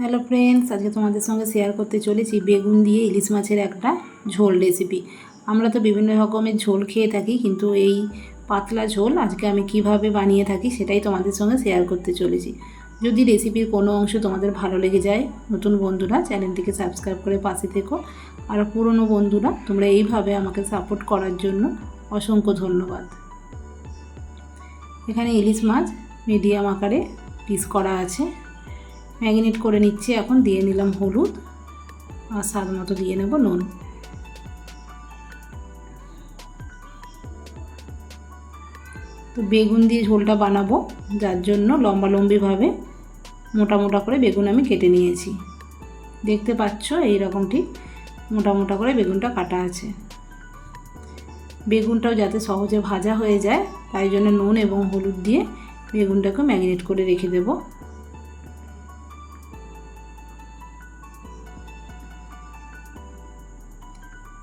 Hello friends আজকে তোমাদের সঙ্গে শেয়ার করতে চলেছি বেগুন দিয়ে ইলিশ মাছের একটা ঝোল রেসিপি আমরা তো বিভিন্ন রকমের ঝোল খেয়ে থাকি, কিন্তু এই পাতলা ঝোল আজকে আমি কীভাবে বানিয়ে থাকি সেটাই তোমাদের সঙ্গে শেয়ার করতে চলেছি। যদি রেসিপির কোনো অংশ তোমাদের ভালো লেগে যায়, নতুন বন্ধুরা চ্যানেলটিকে সাবস্ক্রাইব করে পাশে থেকো। আর পুরনো বন্ধুরা, তোমরা এইভাবে আমাকে সাপোর্ট করার জন্য অসংখ্য ধন্যবাদ। এখানে ইলিশ মাছ মিডিয়াম আকারে পিস করা আছে। ম্যাগনেট করে নিচ্ছি, এখন দিয়ে নিলাম হলুদ, আর স্বাদ মতো দিয়ে নেব নুন। তো বেগুন দিয়ে ঝোলটা বানাবো, যার জন্য লম্বা লম্বিভাবে মোটা মোটা করে বেগুন আমি কেটে নিয়েছি। দেখতে পাচ্ছ, এইরকম ঠিক মোটা মোটা করে বেগুনটা কাটা আছে। বেগুনটাও যাতে সহজে ভাজা হয়ে যায়, তাই জন্য নুন এবং হলুদ দিয়ে বেগুনটাকে ম্যাগনেট করে রেখে দেবো।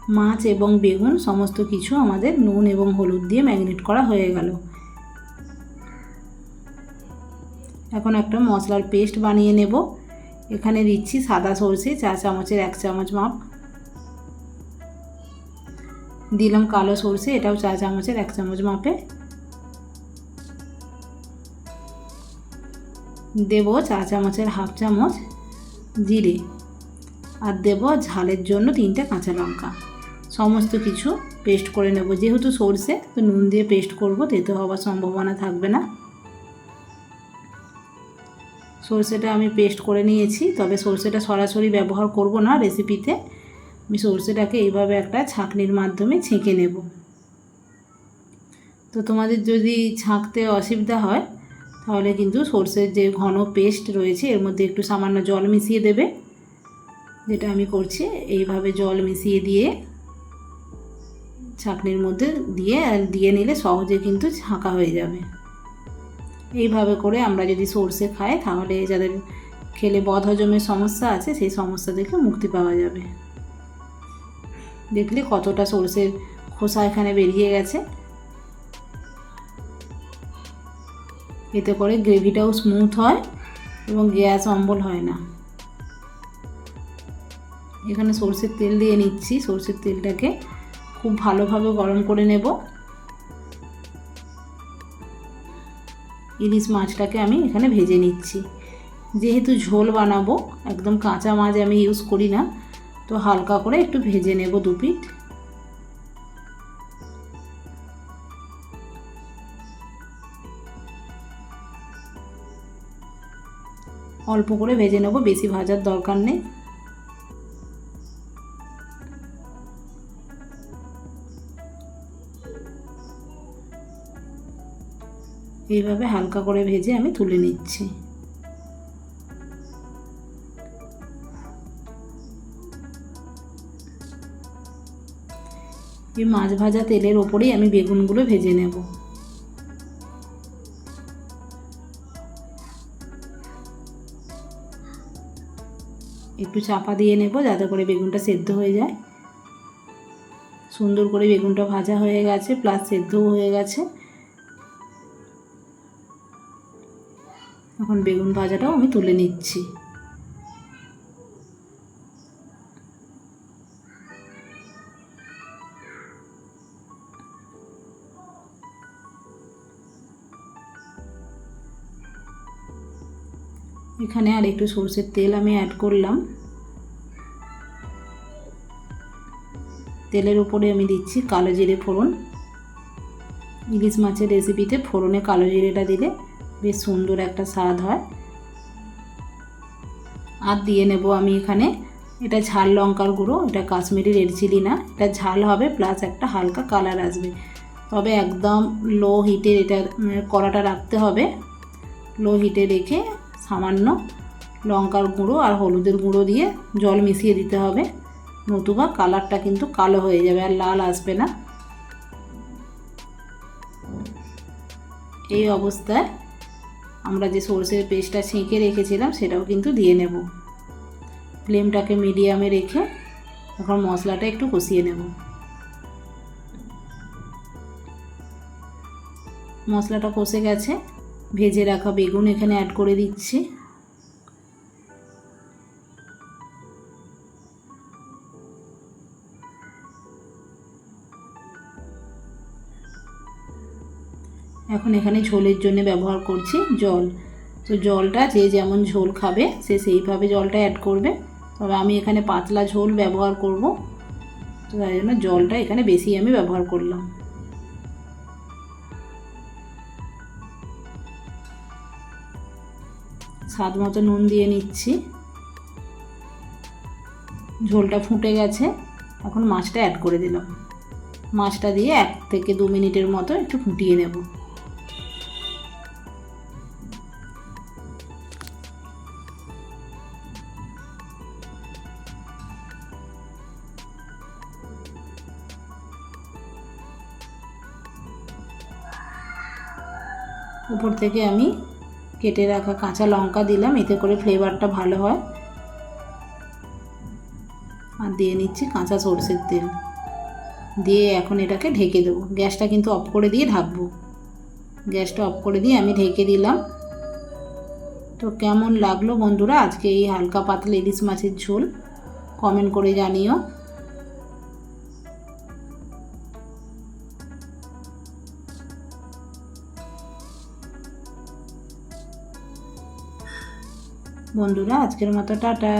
মাছ এবং বেগুন, সমস্ত কিছু আমাদের নুন এবং হলুদ দিয়ে ম্যারিনেট করা হয়ে গেল। এখন একটা মশলার পেস্ট বানিয়ে নেব। এখানে দিচ্ছি সাদা সর্ষে, চা চামচের এক চামচ মাপ। দিলাম কালো সর্ষে, এটাও চা চামচের এক চামচ মাপে। দেব চা চামচের হাফ চামচ জিরে। আর দেব ঝালের জন্য তিনটে কাঁচা লঙ্কা। সমস্ত কিছু পেস্ট করে নেব। যেহেতু সর্ষে, তো নুন দিয়ে পেস্ট করব, তেতো হওয়ার সম্ভাবনা থাকবে না। সর্ষেটা আমি পেস্ট করে নিয়েছি, তবে সর্ষেটা সরাসরি ব্যবহার করব না রেসিপিতে আমি সর্ষেটাকে এইভাবে একটা ছাঁকনির মাধ্যমে ছেঁকে নেব। তো তোমাদের যদি ছাঁকতে অসুবিধা হয়, তাহলে কিন্তু সর্ষের যে ঘন পেস্ট রয়েছে, এর মধ্যে একটু সামান্য জল মিশিয়ে দেবে। যেটা আমি করছি, এইভাবে জল মিশিয়ে দিয়ে ছাঁকনির মধ্যে দিয়ে দিয়ে নিলে সহজে কিন্তু ছাঁকা হয়ে যাবে। এইভাবে করে আমরা যদি সর্ষে খাই, তাহলে যাদের খেলে বদহজমের সমস্যা আছে, সেই সমস্যা থেকে মুক্তি পাওয়া যাবে। দেখলে কতটা সর্ষের খোসা এখানে বেরিয়ে গেছে। এতে করে গ্রেভিটাও স্মুথ হয় এবং গ্যাস অম্বল হয় না। এখানে সর্ষের তেল দিয়ে নিচ্ছি। সর্ষের তেলটাকে খুব ভালোভাবে গরম করে নেব। ইলিশ মাছটাকে আমি এখানে ভেজে নিচ্ছি। যেহেতু ঝোল বানাবো, একদম কাঁচা মাছ আমি ইউজ করি না, তো হালকা করে একটু ভেজে নেব দু পিঠ। অল্প করে ভেজে নেব, বেশি ভাজার দরকার নেই। এইভাবে হালকা করে ভেজে আমি তুলে নিচ্ছি। এই মাছ ভাজা তেলের ওপরেই আমি বেগুনগুলো ভেজে নেব। একটু চাপা দিয়ে নেব যাতে করে বেগুনটা সেদ্ধ হয়ে যায়। সুন্দর করে বেগুনটা ভাজা হয়ে গেছে প্লাস সেদ্ধও হয়ে গেছে। এখন বেগুন ভাজাটাও আমি তুলে নিচ্ছি। এখানে আর একটু সর্ষের তেল আমি অ্যাড করলাম। তেলের উপরে আমি দিচ্ছি কালো জিরে ফোড়ন। ইলিশ মাছের রেসিপিতে ফোড়নে কালো জিরেটা দিলে বেশ সুন্দর একটা স্বাদ হয়। আর দিয়ে নেব আমি এখানে এটা ঝাল লঙ্কার গুঁড়ো, এটা কাশ্মীরি রেড চিলি না, এটা ঝাল হবে প্লাস একটা হালকা কালার আসবে। তবে একদম লো হিটে এটা কড়াটা রাখতে হবে। লো হিটে রেখে সামান্য লঙ্কার গুঁড়ো আর হলুদের গুঁড়ো দিয়ে জল মিশিয়ে দিতে হবে। নতুবা কালারটা কিন্তু কালো হয়ে যাবে আর লাল আসবে না। এই অবস্থায় আমরা যে সর্ষের পেস্টটা ছেঁকে রেখেছিলাম, সেটাও কিন্তু দিয়ে নেব। ফ্লেমটাকে মিডিয়ামে রেখে এখন মশলাটা একটু কষিয়ে নেব। মশলাটা কষে গেছে। ভেজে রাখা বেগুন এখানে অ্যাড করে দিচ্ছি। এখন এখানে ঝোলের জন্য ব্যবহার করছি জল। তো জলটা যে যেমন ঝোল খাবে, সে সেইভাবে জলটা অ্যাড করবে। তবে আমি এখানে পাতলা ঝোল ব্যবহার করব। তো তাই জন্য জলটা এখানে বেশি আমি ব্যবহার করলাম। স্বাদ মতো নুন দিয়ে নিচ্ছি। ঝোলটা ফুটে গেছে। এখন মাছটা অ্যাড করে দিলাম। মাছটা দিয়ে এক থেকে দু মিনিটের মতো একটু ফুটিয়ে নেব। উপর থেকে আমি কেটে রাখা কাঁচা লঙ্কা দিলাম, এতে করে ফ্লেভারটা ভালো হয়। আর দিয়ে নিচ্ছি কাঁচা সর্ষের তেল। দিয়ে এখন এটাকে ঢেকে দেবো। গ্যাসটা কিন্তু অফ করে দিয়ে ঢাকবো। গ্যাসটা অফ করে দিয়ে আমি ঢেকে দিলাম। তো কেমন লাগল বন্ধুরা? আজকে এই হালকা পাতলা ইলিশ মাছের ঝোল। কমেন্ট করে জানিও। বন্ধুরা আজকের মতো টাটা।